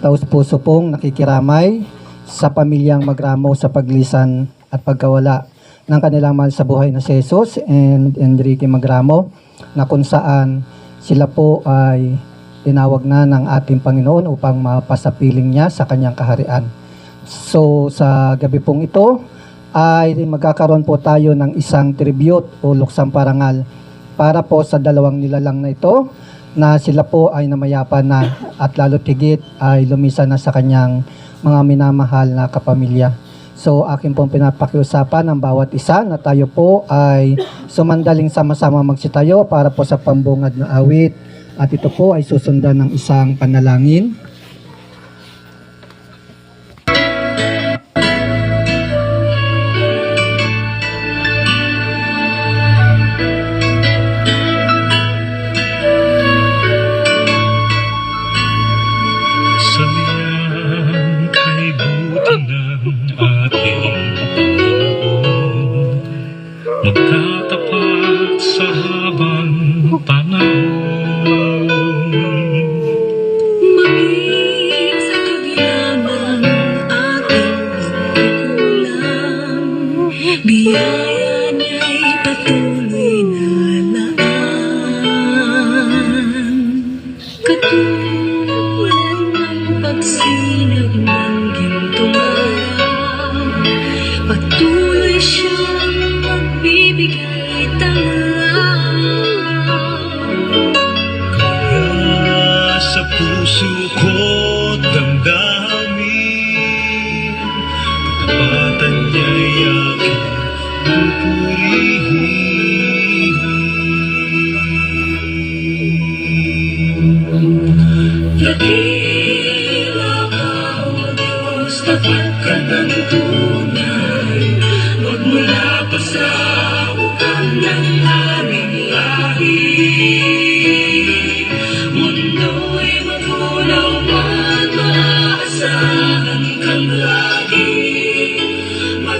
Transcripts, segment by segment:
taus puso pong nakikiramay sa pamilyang Magramo sa paglisan at pagkawala ng kanilang mahal sa buhay na si Jesus and Enrique Magramo na kung saan sila po ay tinawag na ng ating Panginoon upang mapasapiling niya sa kanyang kaharian. So sa gabi pong ito ay magkakaroon po tayo ng isang tribute o luksang parangal para po sa dalawang nilalang na ito na sila po ay namayapa na at lalo tigit ay lumisa na sa kanyang mga minamahal na kapamilya. So akin pong pinapakiusapan ng bawat isa na tayo po ay sumandaling sama-sama magsitayo para po sa pambungad na awit at ito po ay susundan ng isang panalangin. Sa puso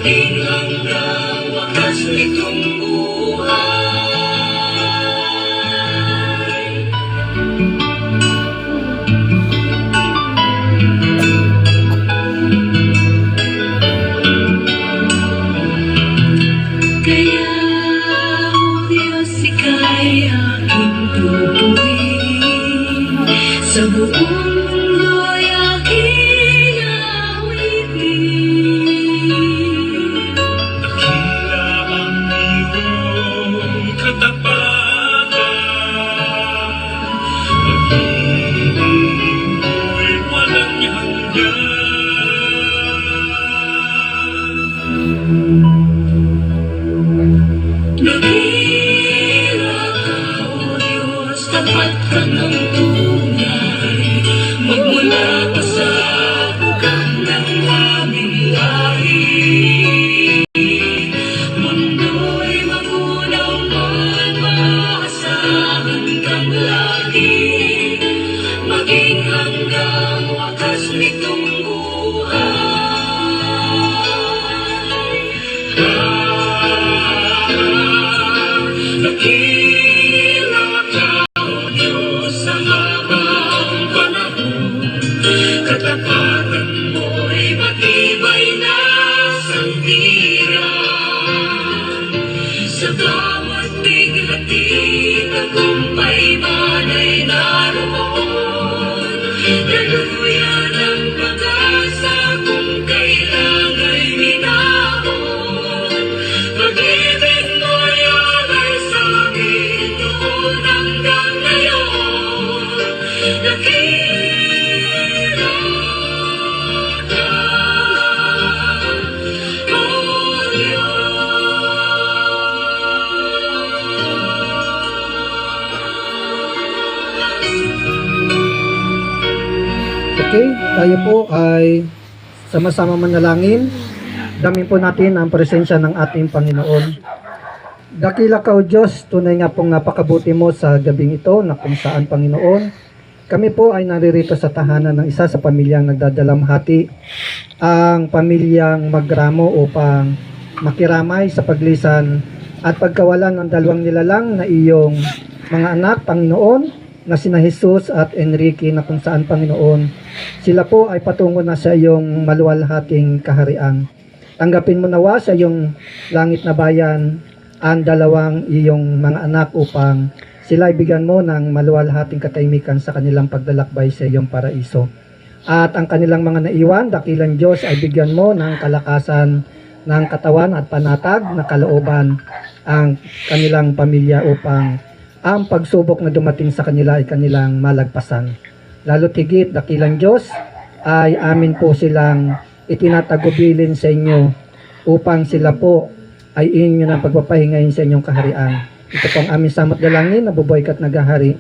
Maging hanggang wakas nitong buhay. Kaya, O Diyos, ika'y aking pupurihin. Sa buong buhay. Tayo po ay sama-sama manalangin. Damin po natin ang presensya ng ating Panginoon. Dakila ka o Diyos, tunay nga pong napakabuti mo sa gabing ito na kung saan Panginoon. Kami po ay naririto sa tahanan ng isa sa pamilyang nagdadalamhati ang pamilyang Magramo upang makiramay sa paglisan at pagkawalan ng dalawang nilalang na iyong mga anak, Panginoon, na sina Jesus at Enrique na kung saan Panginoon, sila po ay patungo na sa iyong maluwalhating kaharian. Tanggapin mo nawa sa iyong langit na bayan ang dalawang iyong mga anak upang sila ibigyan mo ng maluwalhating katahimikan sa kanilang paglalakbay sa iyong paraiso. At ang kanilang mga naiwan, dakilang Diyos ay bigyan mo ng kalakasan ng katawan at panatag na kalooban ang kanilang pamilya upang ang pagsubok na dumating sa kanila ay kanilang malagpasan. Lalo tigit, dakilang Diyos, ay amin po silang itinatagubilin sa inyo upang sila po ay inyo ng pagpapahingayin sa inyong kaharian. Ito po ang aming samot dalangin na buboy kat nagahari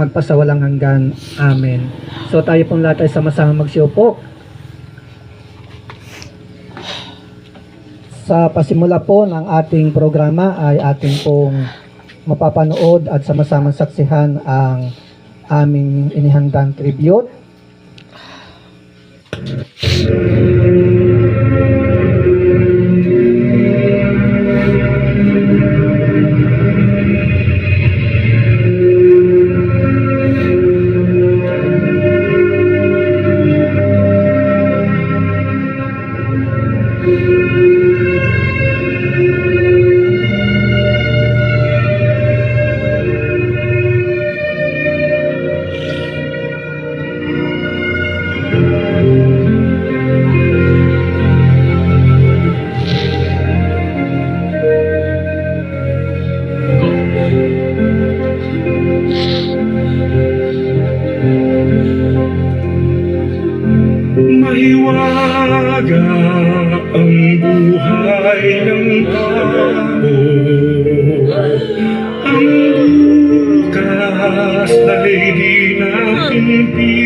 magpasawalang hanggan. Amen. So tayo pong lahat ay sama-sama magsiupo. Sa pasimula po ng ating programa ay ating pong mapapanood at sama-sama saksihan ang aming inihandang tribute. Natin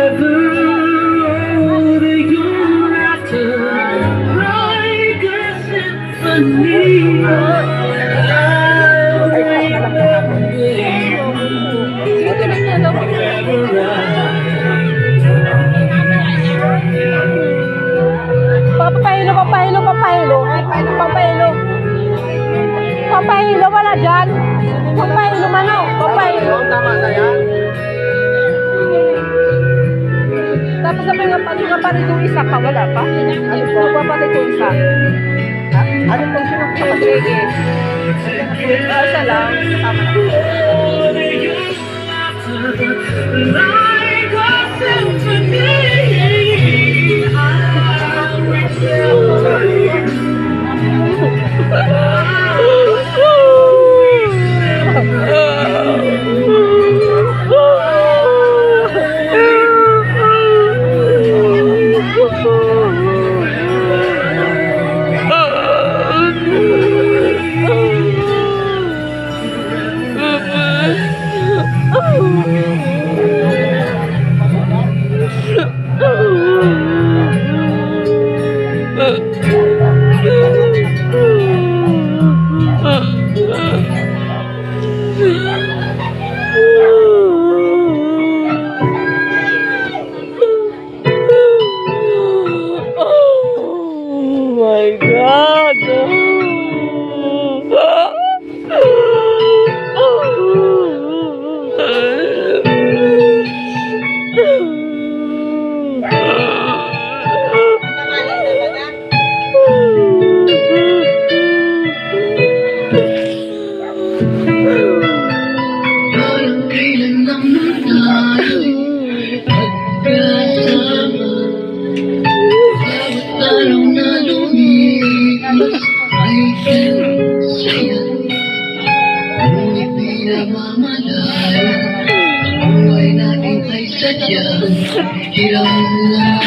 wala dyan. Man o. Papahilo. Tama na yan. Tapos sabi nga, ano nga pa rin yung isa pa? Wala pa? Ano po? Papalit yung isa. Ano pong sinong Sige. Isa lang. Tama na. Oh Ang buhay natin ay sadyang hirap lang